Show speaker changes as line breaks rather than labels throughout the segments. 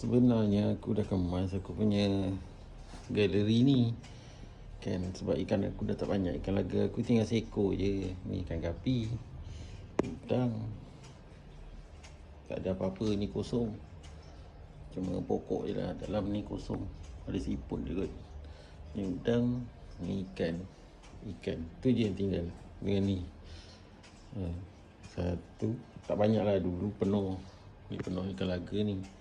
Sebenarnya aku dah kemas aku punya galeri ni. Kan sebab ikan aku dah tak banyak Ikan laga aku tinggal seekor je. Ni ikan gapi Udang. Tak ada apa-apa ni kosong. Cuma pokok je lah Dalam ni kosong. Ada siput je kot. Ni udang Ni ikan. Ikan Tu je yang tinggal Dengan ni. Ha. Satu. Tak banyak lah dulu penuh. Ni penuh ikan laga ni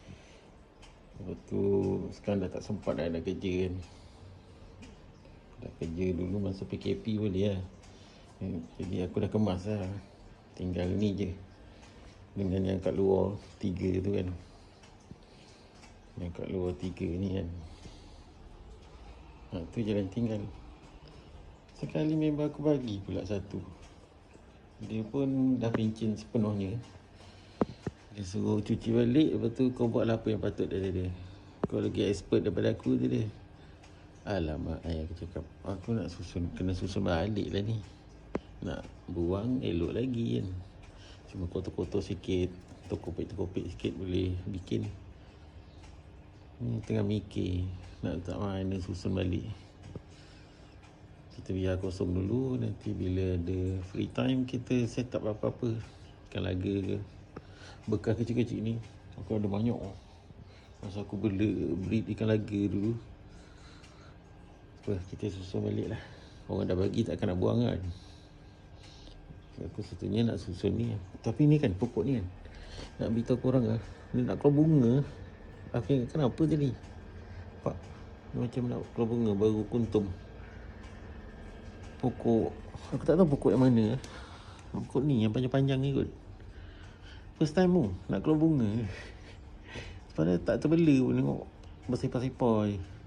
Lepas tu sekarang dah tak sempat dah nak kerja kan. Dah kerja dulu masa PKP boleh Eh, Jadi aku dah kemas lah. Tinggal ni je. Dengan yang kat luar tiga tu kan. Yang kat luar tiga ni kan. Ha tu jalan tinggal. Sekali member aku bagi pula satu. Dia pun dah pencin sepenuhnya dia suruh cuci balik Lepas tu kau buat lah apa yang patut dari dia. Kau lagi expert daripada aku tu dia. Alamak ayah aku cakap Aku nak susun Kena susun balik lah ni. Nak buang elok lagi kan. Cuma kotor-kotor sikit Terkopik-terkopik sikit boleh bikin. Ni tengah mikir Nak letak mana susun balik. Kita biar kosong dulu Nanti bila ada free time Kita set up apa-apa. Ikan laga ke bekas kecil-kecil ni aku ada banyak masa aku bela breed ikan laga dulu. Apa kita susun balik lah. Orang dah bagi takkan nak buang kan. Aku satunya nak susun ni. Tapi ni kan pokok ni kan. Nak beritahu korang lah. Ni nak keluar bunga. Aku ingat kenapa tadi? Pak ni macam nak keluar bunga baru kuntum. Pokok. Aku tak tahu pokok yang mana. Pokok ni yang panjang-panjang ni kot First time tu Nak keluar bunga. Padahal tak terbela pun Tengok Bersepah-sepah je